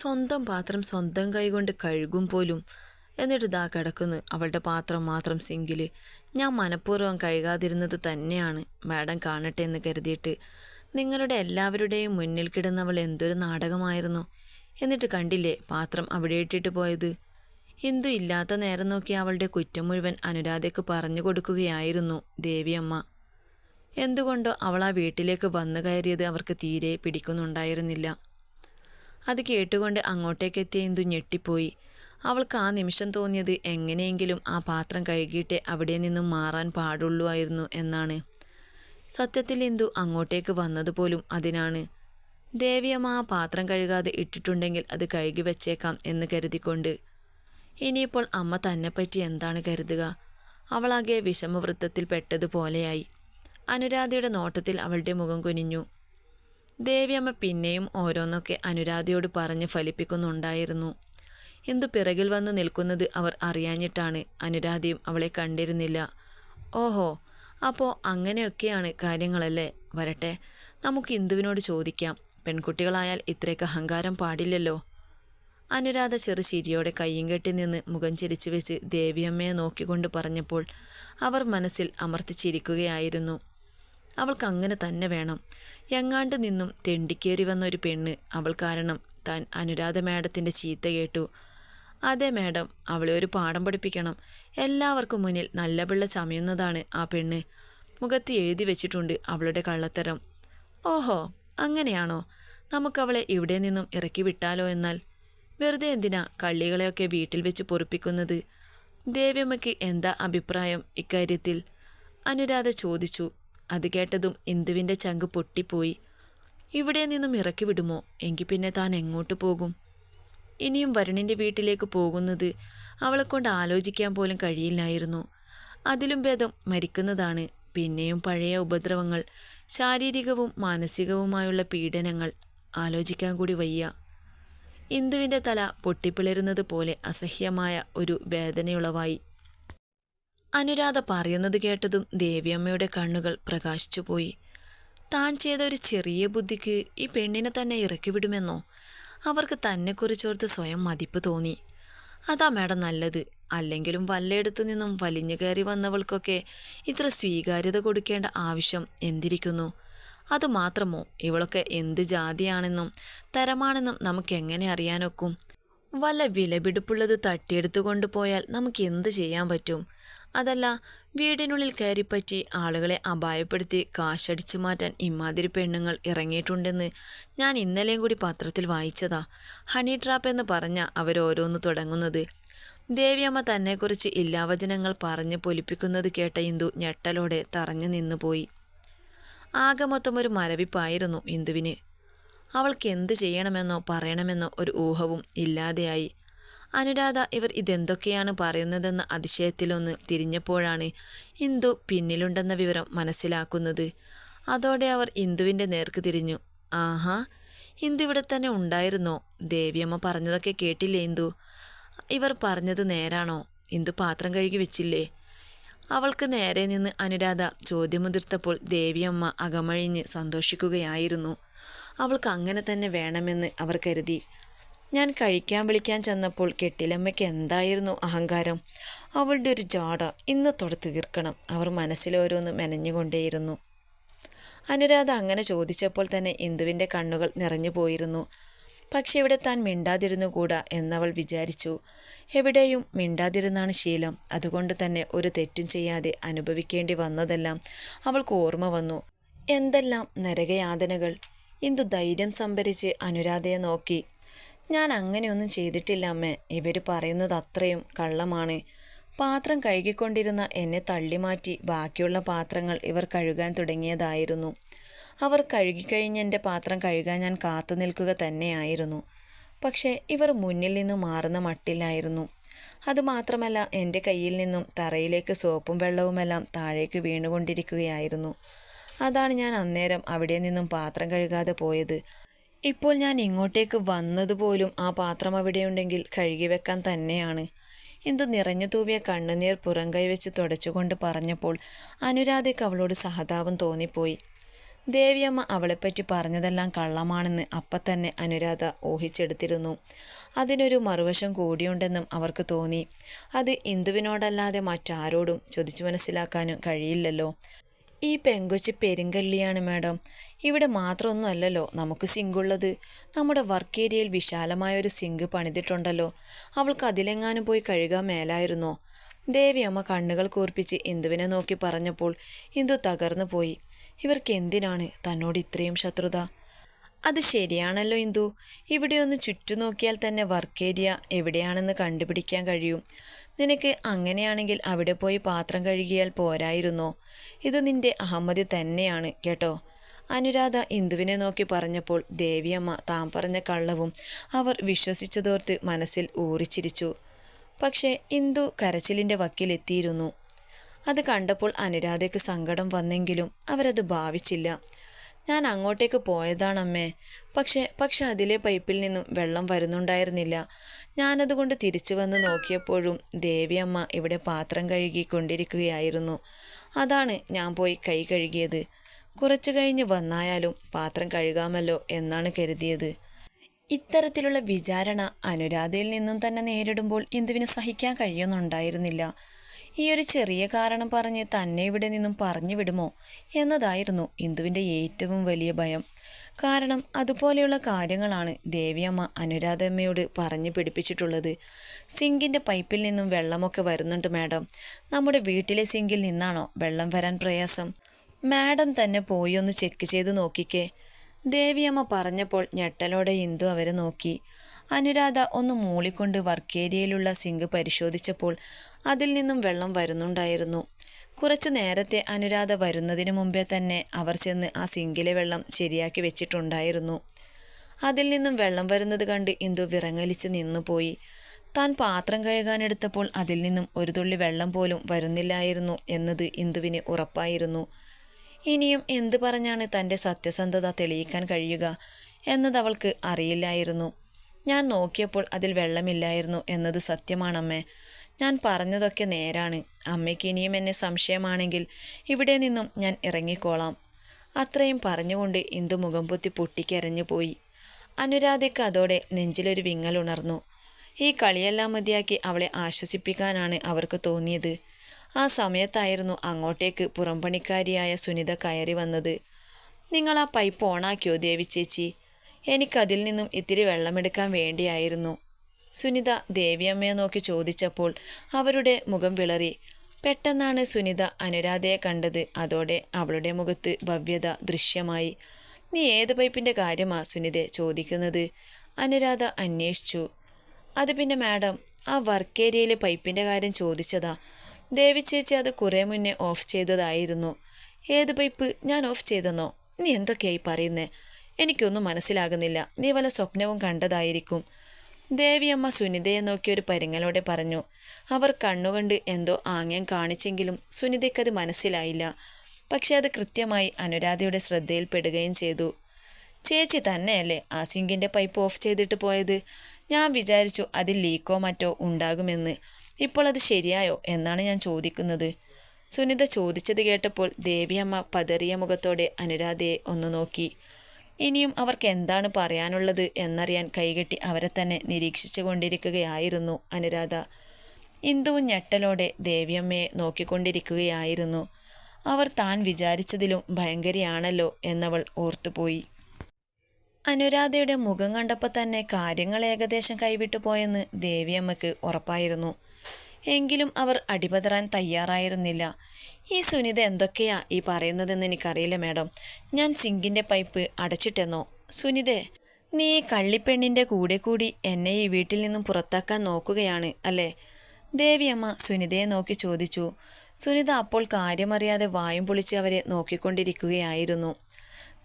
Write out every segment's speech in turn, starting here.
സ്വന്തം പാത്രം സ്വന്തം കൈകൊണ്ട് കഴുകും പോലും. എന്നിട്ട് ദാ കിടക്കുന്നു. അവളുടെ പാത്രം മാത്രം സിങ്കിൽ ഞാൻ മനഃപൂർവം കഴുകാതിരുന്നത് തന്നെയാണ്. മാഡം കാണട്ടെ എന്ന് കരുതിയിട്ട്. നിങ്ങളുടെ എല്ലാവരുടെയും മുന്നിൽ കിടന്നവൾ എന്തൊരു നാടകമായിരുന്നു. എന്നിട്ട് കണ്ടില്ലേ പാത്രം അവിടെ ഇട്ടിട്ട് പോയത്? ഹിന്ദു ഇല്ലാത്ത നേരം നോക്കി അവളുടെ കുറ്റം മുഴുവൻ അനുരാധയ്ക്ക് പറഞ്ഞു കൊടുക്കുകയായിരുന്നു ദേവിയമ്മ. എന്തുകൊണ്ടോ അവൾ ആ വീട്ടിലേക്ക് വന്നു കയറിയത് അവർക്ക് തീരെ പിടിക്കുന്നുണ്ടായിരുന്നില്ല. അത് കേട്ടുകൊണ്ട് അങ്ങോട്ടേക്കെത്തിയ ഇന്ദു ഞെട്ടിപ്പോയി. അവൾക്ക് ആ നിമിഷം തോന്നിയത് എങ്ങനെയെങ്കിലും ആ പാത്രം കഴുകിയിട്ടേ അവിടെ നിന്നും മാറാൻ പാടുള്ളൂ എന്നാണ്. സത്യത്തിൽ ഇന്ദു അങ്ങോട്ടേക്ക് വന്നതുപോലും അതിനാണ്. ദേവിയമ്മ ആ പാത്രം കഴുകാതെ ഇട്ടിട്ടുണ്ടെങ്കിൽ അത് കഴുകി വെച്ചേക്കാം എന്ന് കരുതിക്കൊണ്ട്. ഇനിയിപ്പോൾ അമ്മ തന്നെപ്പറ്റി എന്താണ് കരുതുക? അവളാകെ വിഷമവൃത്തത്തിൽ പെട്ടതുപോലെയായി. അനുരാധയുടെ നോട്ടത്തിൽ അവളുടെ മുഖം കുനിഞ്ഞു. ദേവിയമ്മ പിന്നെയും ഓരോന്നൊക്കെ അനുരാധയോട് പറഞ്ഞ് ഫലിപ്പിക്കുന്നുണ്ടായിരുന്നു. എന്തു പിറകിൽ വന്ന് നിൽക്കുന്നത് അവർ അറിയാഞ്ഞിട്ടാണ് അനുരാധയും അവളെ കണ്ടിരുന്നില്ല. ഓഹോ അപ്പോൾ അങ്ങനെയൊക്കെയാണ് കാര്യങ്ങളല്ലേ? വരട്ടെ നമുക്ക് ഇന്ദുവിനോട് ചോദിക്കാം. പെൺകുട്ടികളായാൽ ഇത്രയ്ക്ക് അഹങ്കാരം പാടില്ലല്ലോ. അനുരാധ ചെറു ചിരിയോടെ കയ്യും കെട്ടി നിന്ന് മുഖം ചിരിച്ചു വെച്ച് ദേവിയമ്മയെ നോക്കിക്കൊണ്ട് പറഞ്ഞപ്പോൾ അവർ മനസ്സിൽ അമർത്തിച്ചിരിക്കുകയായിരുന്നു. അവൾക്ക് അങ്ങനെ തന്നെ വേണം. എങ്ങാണ്ട് നിന്നും തെണ്ടിക്കേറി വന്ന ഒരു പെണ്ണ് അവൾ കാരണം താൻ അനുരാധ മാഡത്തിന്റെ ചീത്ത കേട്ടു. അതെ മാഡം അവളെ ഒരു പാഠം പഠിപ്പിക്കണം. എല്ലാവർക്കും മുന്നിൽ നല്ല പിള്ള ചമയുന്നതാണ് ആ പെണ്ണ്. മുഖത്ത് എഴുതി വെച്ചിട്ടുണ്ട് അവളുടെ കള്ളത്തരം. ഓഹോ അങ്ങനെയാണോ? നമുക്കവളെ ഇവിടെ നിന്നും ഇറക്കി വിട്ടാലോ എന്നാൽ? വെറുതെ എന്തിനാ കള്ളികളെയൊക്കെ വീട്ടിൽ വെച്ച് പൊറിപ്പിക്കുന്നത്? ദേവ്യമ്മയ്ക്ക് എന്താ അഭിപ്രായം ഇക്കാര്യത്തിൽ? അനുരാധ ചോദിച്ചു. അത് കേട്ടതും ഇന്ദുവിന്റെ ചങ്ക് പൊട്ടിപ്പോയി. ഇവിടെ നിന്നും ഇറക്കി വിടുമോ? എങ്കിൽ പിന്നെ താൻ എങ്ങോട്ട് പോകും? ഇനിയും വരുണിന്റെ വീട്ടിലേക്ക് പോകുന്നത് അവളെ അവളെക്കൊണ്ട് ആലോചിക്കാൻ പോലും കഴിയില്ലായിരുന്നു. അതിലും ഭേദം മരിക്കുന്നതാണ്. പിന്നെയും പഴയ ഉപദ്രവങ്ങൾ ശാരീരികവും മാനസികവുമായുള്ള പീഡനങ്ങൾ ആലോചിക്കാൻ കൂടി വയ്യ. ഇന്ദുവിന്റെ തല പൊട്ടിപ്പിളരുന്നത് പോലെ അസഹ്യമായ ഒരു വേദനയുളവായി. അനുരാധ പറയുന്നത് കേട്ടതും ദേവിയമ്മയുടെ കണ്ണുകൾ പ്രകാശിച്ചുപോയി. താൻ ചെയ്ത ഒരു ചെറിയ ബുദ്ധിക്ക് ഈ പെണ്ണിനെ തന്നെ ഇറക്കി വിടുമെന്നോ അവർക്ക് തന്നെക്കുറിച്ചോർത്ത് സ്വയം മതിപ്പ് തോന്നി. അതാ മേഡം നല്ലത്. അല്ലെങ്കിലും വല്ലയിടത്തു നിന്നും വലിഞ്ഞു കയറി വന്നവൾക്കൊക്കെ ഇത്ര സ്വീകാര്യത കൊടുക്കേണ്ട ആവശ്യം എന്തിരിക്കുന്നു? അതുമാത്രമോ ഇവളൊക്കെ എന്ത് ജാതിയാണെന്നും തരമാണെന്നും നമുക്ക് എങ്ങനെ അറിയാനൊക്കും? വല്ല വിലപിടിപ്പുള്ളത് തട്ടിയെടുത്തു കൊണ്ടുപോയാൽ നമുക്ക് എന്ത് ചെയ്യാൻ പറ്റും? അതല്ല വീടിനുള്ളിൽ കയറിപ്പറ്റി ആളുകളെ അപായപ്പെടുത്തി കാശടിച്ചു മാറ്റാൻ ഇമാതിരി പെണ്ണുങ്ങൾ ഇറങ്ങിയിട്ടുണ്ടെന്ന് ഞാൻ ഇന്നലെയും കൂടി പത്രത്തിൽ വായിച്ചതാ. ഹണി ട്രാപ്പ് എന്ന് പറഞ്ഞ അവരോരോന്ന് തുടങ്ങുന്നത്. ദേവിയമ്മ തന്നെക്കുറിച്ച് ഇല്ലാവചനങ്ങൾ പറഞ്ഞ് പൊലിപ്പിക്കുന്നത് കേട്ട ഇന്ദു ഞെട്ടലോടെ തറഞ്ഞു നിന്നുപോയി. ആകെ മൊത്തം ഒരു മരവിപ്പായിരുന്നു ഇന്ദുവിന്. അവൾക്ക് എന്ത് ചെയ്യണമെന്നോ പറയണമെന്നോ ഒരു ഊഹവും ഇല്ലാതെയായി. അനുരാധ ഇവർ ഇതെന്തൊക്കെയാണ് പറയുന്നതെന്ന അതിശയത്തിലൊന്ന് തിരിഞ്ഞപ്പോഴാണ് ഇന്ദു പിന്നിലുണ്ടെന്ന വിവരം മനസ്സിലാക്കുന്നത്. അതോടെ അവർ ഇന്ദുവിന്റെ നേർക്ക് തിരിഞ്ഞു. ആഹാ ഇന്ദു ഇവിടെ തന്നെ ഉണ്ടായിരുന്നോ ദേവിയമ്മ പറഞ്ഞതൊക്കെ കേട്ടില്ലേ ഇന്ദു? ഇവർ പറഞ്ഞത് നേരാണോ? ഇന്ദു പാത്രം കഴുകി വെച്ചില്ലേ അവൾക്ക് നേരെ നിന്ന് അനുരാധ ചോദ്യമുതിർത്തപ്പോൾ ദേവിയമ്മ അകമഴിഞ്ഞ് സന്തോഷിക്കുകയായിരുന്നു. അവൾക്ക് അങ്ങനെ തന്നെ വേണമെന്ന് അവർ കരുതി. ഞാൻ കഴിക്കാൻ വിളിക്കാൻ ചെന്നപ്പോൾ കെട്ടിലമ്മയ്ക്ക് എന്തായിരുന്നു അഹങ്കാരം? അവളുടെ ഒരു ജാട ഇന്നത്തോടെ തീർക്കണം. അവർ മനസ്സിലോരോന്ന് മെനഞ്ഞുകൊണ്ടേയിരുന്നു. അനുരാധ അങ്ങനെ ചോദിച്ചപ്പോൾ തന്നെ ഇന്ദുവിന്റെ കണ്ണുകൾ നിറഞ്ഞു പോയിരുന്നു. പക്ഷെ ഇവിടെ താൻ മിണ്ടാതിരുന്നുകൂടാ എന്നവൾ വിചാരിച്ചു. എവിടെയും മിണ്ടാതിരുന്നാണ് ശീലം. അതുകൊണ്ട് തന്നെ ഒരു തെറ്റും ചെയ്യാതെ അനുഭവിക്കേണ്ടി വന്നതെല്ലാം അവൾക്ക് ഓർമ്മ വന്നു. എന്തെല്ലാം നരകയാതനകൾ. ഇന്ദു ധൈര്യം സംഭരിച്ച് അനുരാധയെ നോക്കി ഞാൻ അങ്ങനെയൊന്നും ചെയ്തിട്ടില്ല അമ്മേ. ഇവർ പറയുന്നത് അത്രയും കള്ളമാണ്. പാത്രം കഴുകിക്കൊണ്ടിരുന്ന എന്നെ തള്ളിമാറ്റി ബാക്കിയുള്ള പാത്രങ്ങൾ ഇവർ കഴുകാൻ തുടങ്ങിയതായിരുന്നു. അവർ കഴുകിക്കഴിഞ്ഞ് എന്റെ പാത്രം കഴുകാൻ ഞാൻ കാത്തു നിൽക്കുക തന്നെയായിരുന്നു. പക്ഷേ ഇവർ മുന്നിൽ നിന്ന് മാറുന്ന മട്ടിലായിരുന്നു. അതുമാത്രമല്ല എന്റെ കയ്യിൽ നിന്നും തറയിലേക്ക് സോപ്പും വെള്ളവുമെല്ലാം താഴേക്ക് വീണുകൊണ്ടിരിക്കുകയായിരുന്നു. അതാണ് ഞാൻ അന്നേരം അവിടെ നിന്നും പാത്രം കഴുകാതെ പോയത്. ഇപ്പോൾ ഞാൻ ഇങ്ങോട്ടേക്ക് വന്നതുപോലും ആ പാത്രം അവിടെയുണ്ടെങ്കിൽ കഴുകി വെക്കാൻ തന്നെയാണ്. എന്ത് നിറഞ്ഞു തൂവിയ കണ്ണുനീർ പുറം കൈവച്ച് തുടച്ചുകൊണ്ട് പറഞ്ഞപ്പോൾ അനുരാധയ്ക്ക് അവളോട് സഹതാപം തോന്നിപ്പോയി. ദേവിയമ്മ അവളെപ്പറ്റി പറഞ്ഞതെല്ലാം കള്ളമാണെന്ന് അപ്പം തന്നെ അനുരാധ ഊഹിച്ചെടുത്തിരുന്നു. അതിനൊരു മറുവശം കൂടിയുണ്ടെന്നും അവർക്ക് തോന്നി. അത് ഇന്ദുവിനോടല്ലാതെ മറ്റാരോടും ചൊതിച്ചു മനസ്സിലാക്കാനും കഴിയില്ലല്ലോ. ഈ പെങ്കൊച്ചി പെരുങ്കല്ലിയാണ് മാഡം. ഇവിടെ മാത്രമൊന്നും അല്ലല്ലോ നമുക്ക് സിങ്കുള്ളത്. നമ്മുടെ വർക്ക് ഏരിയയിൽ വിശാലമായ ഒരു സിങ്ക് പണിതിട്ടുണ്ടല്ലോ. അവൾക്ക് അതിലെങ്ങാനും പോയി കഴുകാൻ മേലായിരുന്നോ? ദേവിയമ്മ കണ്ണുകൾ കൂർപ്പിച്ച് ഇന്ദുവിനെ നോക്കി പറഞ്ഞപ്പോൾ ഇന്ദു തകർന്നു പോയി. ഇവർക്ക് എന്തിനാണ് തന്നോട് ഇത്രയും ശത്രുത? അത് ശരിയാണല്ലോ ഇന്ദു. ഇവിടെ ഒന്ന് ചുറ്റു നോക്കിയാൽ തന്നെ വർക്ക് ഏരിയ എവിടെയാണെന്ന് കണ്ടുപിടിക്കാൻ കഴിയും. നിനക്ക് അങ്ങനെയാണെങ്കിൽ അവിടെ പോയി പാത്രം കഴുകിയാൽ പോരായിരുന്നോ? ഇത് നിന്റെ അഹമ്മതി തന്നെയാണ് കേട്ടോ. അനുരാധ ഇന്ദുവിനെ നോക്കി പറഞ്ഞപ്പോൾ ദേവിയമ്മ താൻ പറഞ്ഞ കള്ളവും അവർ വിശ്വസിച്ചതോർത്ത് മനസ്സിൽ ഊറിച്ചിരിച്ചു. പക്ഷേ ഇന്ദു കരച്ചിലിന്റെ വക്കിലെത്തിയിരുന്നു. അത് കണ്ടപ്പോൾ അനുരാധയ്ക്ക് സങ്കടം വന്നെങ്കിലും അവരത് ഭാവിച്ചില്ല. ഞാൻ അങ്ങോട്ടേക്ക് പോയതാണമ്മേ. പക്ഷേ പക്ഷെ അതിലെ പൈപ്പിൽ നിന്നും വെള്ളം വരുന്നുണ്ടായിരുന്നില്ല. ഞാനതുകൊണ്ട് തിരിച്ചു വന്ന് നോക്കിയപ്പോഴും ദേവിയമ്മ ഇവിടെ പാത്രം കഴുകിക്കൊണ്ടിരിക്കുകയായിരുന്നു. അതാണ് ഞാൻ പോയി കൈ കഴുകിയത്. കുറച്ചു കഴിഞ്ഞ് വന്നായാലും പാത്രം കഴുകാമല്ലോ എന്നാണ് കരുതിയത്. ഇത്തരത്തിലുള്ള വിചാരണ അനുരാധയിൽ നിന്നും തന്നെ നേരിടുമ്പോൾ ഇന്ദുവിന് സഹിക്കാൻ കഴിയുന്നുണ്ടായിരുന്നില്ല. ഈ ഒരു ചെറിയ കാരണം പറഞ്ഞ് തന്നെ ഇവിടെ നിന്നും പറഞ്ഞു വിടുമോ എന്നതായിരുന്നു ഇന്ദുവിന്റെ ഏറ്റവും വലിയ ഭയം. കാരണം അതുപോലെയുള്ള കാര്യങ്ങളാണ് ദേവിയമ്മ അനുരാധമ്മയോട് പറഞ്ഞു പിടിപ്പിച്ചിട്ടുള്ളത്. സിങ്കിന്റെ പൈപ്പിൽ നിന്നും വെള്ളമൊക്കെ വരുന്നുണ്ട് മാഡം. നമ്മുടെ വീട്ടിലെ സിങ്കിൽ നിന്നാണോ വെള്ളം വരാൻ പ്രയാസം? മാഡം തന്നെ പോയി ഒന്ന് ചെക്ക് ചെയ്ത് നോക്കിക്കേ. ദേവിയമ്മ പറഞ്ഞപ്പോൾ ഞെട്ടലോടെ ഇന്ദു അവരെ നോക്കി. അനുരാധ ഒന്ന് മൂളിക്കൊണ്ട് വർക്ക് ഏരിയയിലുള്ള സിങ്ക് പരിശോധിച്ചപ്പോൾ അതിൽ നിന്നും വെള്ളം വരുന്നുണ്ടായിരുന്നു. കുറച്ച് നേരത്തെ അനുരാധ വരുന്നതിന് മുമ്പേ തന്നെ അവർ ചെന്ന് ആ സിങ്കിലെ വെള്ളം ശരിയാക്കി വെച്ചിട്ടുണ്ടായിരുന്നു. അതിൽ നിന്നും വെള്ളം വരുന്നത് കണ്ട് ഇന്ദു വിറങ്ങലിച്ച് നിന്നുപോയി താൻ പാത്രം കഴുകാനെടുത്തപ്പോൾ അതിൽ നിന്നും ഒരു തുള്ളി വെള്ളം പോലും വരുന്നില്ലായിരുന്നു എന്നത് ഇന്ദുവിന് ഉറപ്പായിരുന്നു. ഇനിയും എന്ത് പറഞ്ഞാണ് തന്റെ സത്യസന്ധത തെളിയിക്കാൻ കഴിയുക എന്നത് അവൾക്ക് അറിയില്ലായിരുന്നു. ഞാൻ നോക്കിയപ്പോൾ അതിൽ വെള്ളമില്ലായിരുന്നു എന്നത് സത്യമാണമ്മേ. ഞാൻ പറഞ്ഞതൊക്കെ നേരാണ്. അമ്മയ്ക്ക് ഇനിയും എന്നെ സംശയമാണെങ്കിൽ ഇവിടെ നിന്നും ഞാൻ ഇറങ്ങിക്കോളാം. അത്രയും പറഞ്ഞുകൊണ്ട് ഇന്ദു മുഖം പൊത്തി പൊട്ടിക്കരഞ്ഞു പോയി. അനുരാധയ്ക്ക് അതോടെ നെഞ്ചിലൊരു വിങ്ങൽ ഉണർന്നു. ഈ കളിയെല്ലാം മതിയാക്കി അവളെ ആശ്വസിപ്പിക്കാനാണ് അവർക്ക് തോന്നിയത്. ആ സമയത്തായിരുന്നു അങ്ങോട്ടേക്ക് പുറംപണിക്കാരിയായ സുനിത കയറി വന്നത്. നിങ്ങൾ ആ പൈപ്പ് ഓണാക്കിയോ ദേവി ചേച്ചി? എനിക്കതിൽ നിന്നും ഇത്തിരി വെള്ളമെടുക്കാൻ വേണ്ടിയായിരുന്നു. സുനിത ദേവിയമ്മയെ നോക്കി ചോദിച്ചപ്പോൾ അവരുടെ മുഖം വിളറി. പെട്ടെന്നാണ് സുനിത അനുരാധയെ കണ്ടത്. അതോടെ അവളുടെ മുഖത്ത് ഭവ്യത ദൃശ്യമായി. നീ ഏത് പൈപ്പിന്റെ കാര്യമാ സുനിത ചോദിക്കുന്നത്? അനുരാധ അന്വേഷിച്ചു. അത് പിന്നെ മാഡം ആ വർക്ക് ഏരിയയിലെ പൈപ്പിന്റെ കാര്യം ചോദിച്ചതാ. ദേവി ചേച്ചി അത് കുറേ മുന്നേ ഓഫ് ചെയ്തതായിരുന്നു. ഏത് പൈപ്പ് ഞാൻ ഓഫ് ചെയ്തെന്നോ? നീ എന്തൊക്കെയായി പറയുന്നേ? എനിക്കൊന്നും മനസ്സിലാകുന്നില്ല. നീ വല്ല സ്വപ്നവും കണ്ടതായിരിക്കും. ദേവിയമ്മ സുനിതയെ നോക്കി ഒരു പരിങ്ങലോടെ പറഞ്ഞു അവർ കണ്ണുകൊണ്ട് എന്തോ ആംഗ്യം കാണിച്ചെങ്കിലും സുനിതയ്ക്കത് മനസ്സിലായില്ല. പക്ഷെ അത് കൃത്യമായി അനുരാധയുടെ ശ്രദ്ധയിൽപ്പെടുകയും ചെയ്തു. ചേച്ചി തന്നെയല്ലേ ആ സിങ്കിന്റെ പൈപ്പ് ഓഫ് ചെയ്തിട്ട് പോയത്? ഞാൻ വിചാരിച്ചു അതിൽ ലീക്കോ മറ്റോ ഉണ്ടാകുമെന്ന്. ഇപ്പോൾ അത് ശരിയായോ എന്നാണ് ഞാൻ ചോദിക്കുന്നത്. സുനിത ചോദിച്ചത് കേട്ടപ്പോൾ ദേവിയമ്മ പതറിയ മുഖത്തോടെ അനുരാധയെ ഒന്ന് നോക്കി. ഇനിയും അവർക്ക് എന്താണ് പറയാനുള്ളത് എന്നറിയാൻ കൈകെട്ടി അവരെ തന്നെ നിരീക്ഷിച്ചു കൊണ്ടിരിക്കുകയായിരുന്നു അനുരാധ. ഇന്ദുവും ഞെട്ടലോടെ ദേവിയമ്മയെ നോക്കിക്കൊണ്ടിരിക്കുകയായിരുന്നു. അവർ താൻ വിചാരിച്ചതിലും ഭയങ്കരിയാണല്ലോ എന്നവൾ ഓർത്തുപോയി. അനുരാധയുടെ മുഖം കണ്ടപ്പോൾ തന്നെ കാര്യങ്ങൾ ഏകദേശം കൈവിട്ടു പോയെന്ന് ദേവിയമ്മയ്ക്ക് ഉറപ്പായിരുന്നു. എങ്കിലും അവർ അടിപതറാൻ തയ്യാറായിരുന്നില്ല. ഈ സുനിത എന്തൊക്കെയാ ഈ പറയുന്നതെന്ന് എനിക്കറിയില്ല മാഡം. ഞാൻ സിങ്കിന്റെ പൈപ്പ് അടച്ചിട്ടെന്നോ? സുനിത നീ ഈ കള്ളിപ്പെണ്ണിന്റെ കൂടെ കൂടി എന്നെ ഈ വീട്ടിൽ നിന്നും പുറത്താക്കാൻ നോക്കുകയാണ് അല്ലേ? ദേവിയമ്മ സുനിതയെ നോക്കി ചോദിച്ചു. സുനിത അപ്പോൾ കാര്യമറിയാതെ വായും പൊളിച്ച് അവരെ നോക്കിക്കൊണ്ടിരിക്കുകയായിരുന്നു.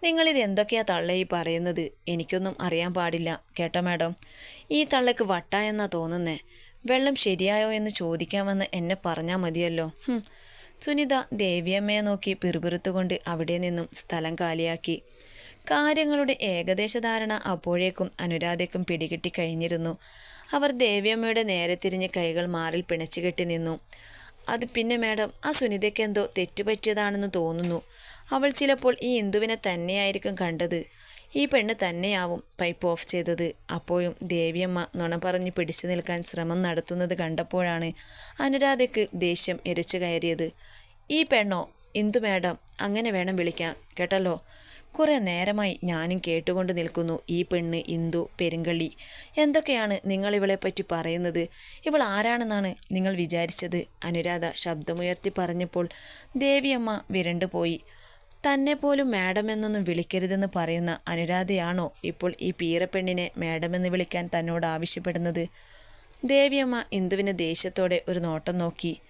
നിങ്ങളിത് എന്തൊക്കെയാ തള്ള ഈ പറയുന്നത്? എനിക്കൊന്നും അറിയാൻ പാടില്ല കേട്ടോ മാഡം? ഈ തള്ളക്ക് വട്ട എന്നാ തോന്നുന്നേ. വെള്ളം ശരിയായോ എന്ന് ചോദിക്കാമെന്ന് എന്നെ പറഞ്ഞാൽ മതിയല്ലോ. സുനിത ദേവിയമ്മയെ നോക്കി പിറുപിറുത്തുകൊണ്ട് അവിടെ നിന്നും സ്ഥലം കാലിയാക്കി. കാര്യങ്ങളുടെ ഏകദേശ ധാരണ അപ്പോഴേക്കും അനുരാധയ്ക്കും പിടികിട്ടി കഴിഞ്ഞിരുന്നു. അവർ ദേവിയമ്മയുടെ നേരെ തിരിഞ്ഞ് കൈകൾ മാറിൽ പിണച്ചുകെട്ടി നിന്നു. അത് പിന്നെ മാഡം ആ സുനിതയ്ക്ക് എന്തോ തെറ്റുപറ്റിയതാണെന്ന് തോന്നുന്നു. അവൾ ചിലപ്പോൾ ഈ ഇന്ദുവിനെ തന്നെയായിരിക്കും കണ്ടത്. ഈ പെണ്ണ് തന്നെയാവും പൈപ്പ് ഓഫ് ചെയ്തത്. അപ്പോഴും ദേവിയമ്മ നുണ പറഞ്ഞ് പിടിച്ചു നിൽക്കാൻ ശ്രമം നടത്തുന്നത് കണ്ടപ്പോഴാണ് അനുരാധയ്ക്ക് ദേഷ്യം എരച്ചു കയറിയത്. ഈ പെണ്ണോ? ഇന്ദു മാഡം? അങ്ങനെ വേണം വിളിക്കാം കേട്ടല്ലോ? കുറേ നേരമായി ഞാനും കേട്ടുകൊണ്ട് നിൽക്കുന്നു ഈ പെണ്ണ് ഇന്ദു പെരുങ്കള്ളി. എന്തൊക്കെയാണ് നിങ്ങൾ പറ്റി പറയുന്നത്? ഇവൾ ആരാണെന്നാണ് നിങ്ങൾ വിചാരിച്ചത്? അനുരാധ ശബ്ദമുയർത്തി പറഞ്ഞപ്പോൾ ദേവിയമ്മ വിരണ്ടുപോയി തന്നെ പോലും മാഡം എന്നൊന്നും വിളിക്കരുതെന്ന് പറയുന്ന അനുരാധയാണോ ഇപ്പോൾ ഈ പീറപ്പെണ്ണിനെ എന്ന് വിളിക്കാൻ തന്നോട് ആവശ്യപ്പെടുന്നത്? ദേവിയമ്മ ഇന്ദുവിനെ ദേഷ്യത്തോടെ ഒരു നോട്ടം നോക്കി.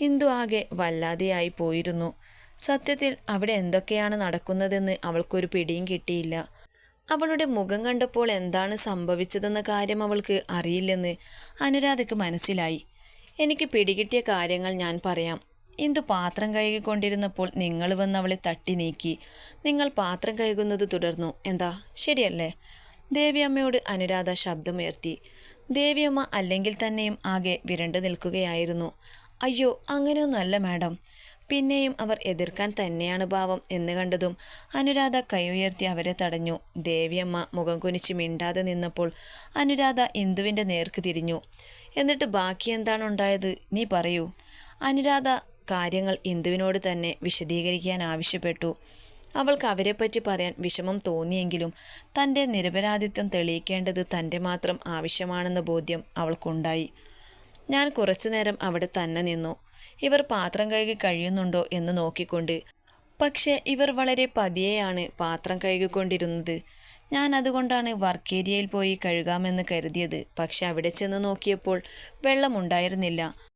ഇന്ദു ആകെ വല്ലാതെയായി പോയിരുന്നു. സത്യത്തിൽ അവിടെ എന്തൊക്കെയാണ് നടക്കുന്നതെന്ന് അവൾക്കൊരു പിടിയും കിട്ടിയില്ല. അവളുടെ മുഖം കണ്ടപ്പോൾ എന്താണ് സംഭവിച്ചതെന്ന കാര്യം അവൾക്ക് അറിയില്ലെന്ന് അനുരാധയ്ക്ക് മനസ്സിലായി. എനിക്ക് പിടികിട്ടിയ കാര്യങ്ങൾ ഞാൻ പറയാം. ഇന്ദു പാത്രം കഴുകിക്കൊണ്ടിരുന്നപ്പോൾ നിങ്ങൾ വന്ന് അവളെ തട്ടി നീക്കി. നിങ്ങൾ പാത്രം കഴുകുന്നത് തുടർന്നു. എന്താ? ശരിയല്ലേ? ദേവിയമ്മയോട് അനുരാധ ശബ്ദമുയർത്തി. ദേവിയമ്മ അല്ലെങ്കിൽ തന്നെയും ആകെ വിരണ്ടു നിൽക്കുകയായിരുന്നു. അയ്യോ അങ്ങനെയൊന്നുമല്ല മാഡം. പിന്നെയും അവർ എതിർക്കാൻ തന്നെയാണ് ഭാവം എന്ന് കണ്ടതും അനുരാധ കൈ ഉയർത്തി അവരെ തടഞ്ഞു. ദേവിയമ്മ മുഖം കുനിച്ച് മിണ്ടാതെ നിന്നപ്പോൾ അനുരാധ ഇന്ദുവിന്റെ നേർക്ക് തിരിഞ്ഞു. എന്നിട്ട് ബാക്കി എന്താണ് ഉണ്ടായത്? നീ പറയൂ. അനുരാധ കാര്യങ്ങൾ ഇന്ദുവിനോട് തന്നെ വിശദീകരിക്കാൻ ആവശ്യപ്പെട്ടു. അവൾക്ക് അവരെപ്പറ്റി പറയാൻ വിഷമം തോന്നിയെങ്കിലും തന്റെ നിരപരാധിത്വം തെളിയിക്കേണ്ടത് തന്റെ മാത്രം ആവശ്യമാണെന്ന ബോധ്യം അവൾക്കുണ്ടായി. ഞാൻ കുറച്ചു നേരം അവിടെ തന്നെ നിന്നു. ഇവർ പാത്രം കഴുകി കഴിയുന്നുണ്ടോ എന്ന് നോക്കിക്കൊണ്ട്. പക്ഷേ ഇവർ വളരെ പതിയെയാണ് പാത്രം കഴുകിക്കൊണ്ടിരുന്നത്. ഞാൻ അതുകൊണ്ടാണ് വർക്ക് ഏരിയയിൽ പോയി കഴുകാമെന്ന് കരുതിയത്. പക്ഷെ അവിടെ ചെന്ന് നോക്കിയപ്പോൾ വെള്ളമുണ്ടായിരുന്നില്ല